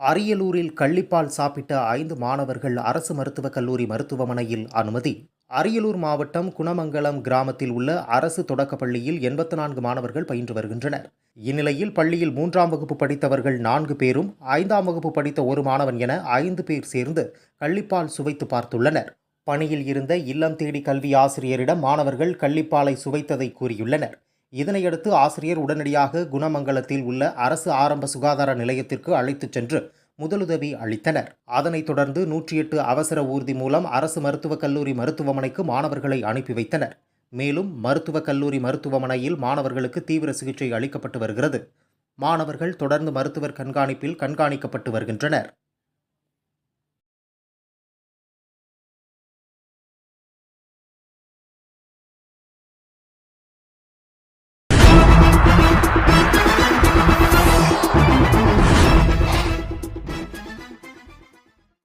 அரியலூரில் கள்ளிப்பால் சாப்பிட்ட ஐந்து மாணவர்கள் அரசு மருத்துவக் கல்லூரி மருத்துவமனையில் அனுமதி. அரியலூர் மாவட்டம் குணமங்கலம் கிராமத்தில் உள்ள அரசு தொடக்கப் பள்ளியில் எண்பத்து நான்கு மாணவர்கள் பயின்று வருகின்றனர். இந்நிலையில் பள்ளியில் மூன்றாம் வகுப்பு படித்தவர்கள் நான்கு பேரும் ஐந்தாம் வகுப்பு படித்த ஒரு மாணவன் என ஐந்து பேர் சேர்ந்து கள்ளிப்பால் சுவைத்து பார்த்துள்ளனர். பணியில் இருந்த இல்லம் தேடி கல்வி ஆசிரியரிடம் மாணவர்கள் கள்ளிப்பாலை சுவைத்ததை கூறியுள்ளனர். இதனையடுத்து ஆசிரியர் உடனடியாக குணமங்கலத்தில் உள்ள அரசு ஆரம்ப சுகாதார நிலையத்திற்கு அழைத்துச் சென்று முதலுதவி அளித்தனர். அதனைத் தொடர்ந்து நூற்றி எட்டு அவசர ஊர்தி மூலம் அரசு மருத்துவக் கல்லூரி மருத்துவமனைக்கு மாணவர்களை அனுப்பி வைத்தனர். மேலும் மருத்துவக் கல்லூரி மருத்துவமனையில் மாணவர்களுக்கு தீவிர சிகிச்சை அளிக்கப்பட்டு வருகிறது. மாணவர்கள் தொடர்ந்து மருத்துவர் கண்காணிப்பில் கண்காணிக்கப்பட்டு வருகின்றனர்.